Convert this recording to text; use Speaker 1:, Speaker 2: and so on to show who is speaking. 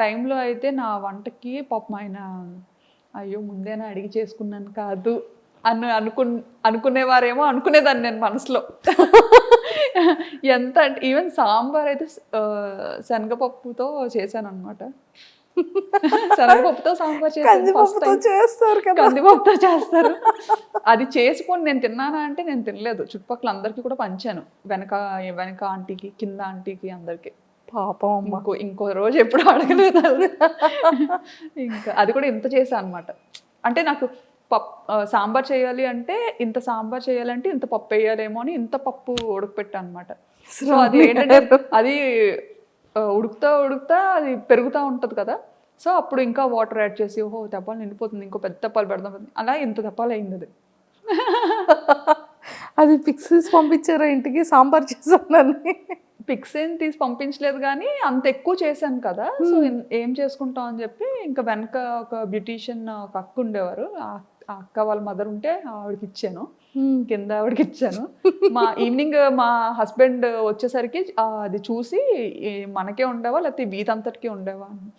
Speaker 1: టైంలో అయితే నా వంటకి పాపం ఆయన అయ్యో ముందేనా అడిగి చేసుకున్నాను కాదు అని అనుకు అనుకునేవారేమో అనుకునేదాన్ని నేను మనసులో. ఎంత అంటే ఈవెన్ సాంబార్ అయితే శనగపప్పుతో చేశాను అనమాట శనగపప్పుతో సాంబార్.
Speaker 2: చేస్తారు కదా.
Speaker 1: కందిపప్పుతో చేస్తారు. అది చేసుకొని నేను తిన్నానా అంటే నేను తినలేదు. చుట్టుపక్కల అందరికీ కూడా పంచాను. వెనక వెనక ఆంటీకి కింద ఆంటీకి అందరికి.
Speaker 2: పాపం
Speaker 1: ఇంకో ఇంకో రోజు ఎప్పుడు అడగలేదు అది. ఇంకా అది కూడా ఇంత చేశాను అనమాట అంటే నాకు పప్ సాంబార్ చేయాలి అంటే ఇంత సాంబార్ చేయాలంటే ఇంత పప్పు వేయాలేమో అని ఇంత పప్పు ఉడకపెట్టా అనమాట సో అది ఏంటంటే అది ఉడుకుతా ఉడుకుతా అది పెరుగుతూ ఉంటుంది కదా. సో అప్పుడు ఇంకా వాటర్ యాడ్ చేసి ఓహో తెప్పాలు నిండిపోతుంది ఇంకో పెద్ద తెప్పాలు పెడదాం అలా ఇంత తెప్పాలు అయింది అది.
Speaker 2: అది పిక్సెస్ పంపించారా ఇంటికి? సాంబార్ చేశానని.
Speaker 1: పిక్స్ ఏం తీసి పంపించలేదు కానీ అంత ఎక్కువ చేశాను కదా. సో ఇన్- ఏం చేసుకుంటాం అని చెప్పి ఇంకా వెనక ఒక బ్యూటీషియన్ ఒక అక్క ఉండేవారు. ఆ అక్క వాళ్ళ మదర్ ఉంటే ఆవిడకి ఇచ్చాను. కింద ఆవిడకి ఇచ్చాను. మా ఈవినింగ్ మా హస్బెండ్ వచ్చేసరికి అది చూసి మనకే ఉండేవా? లేకపోతే వీధంతటికి ఉండేవా? అని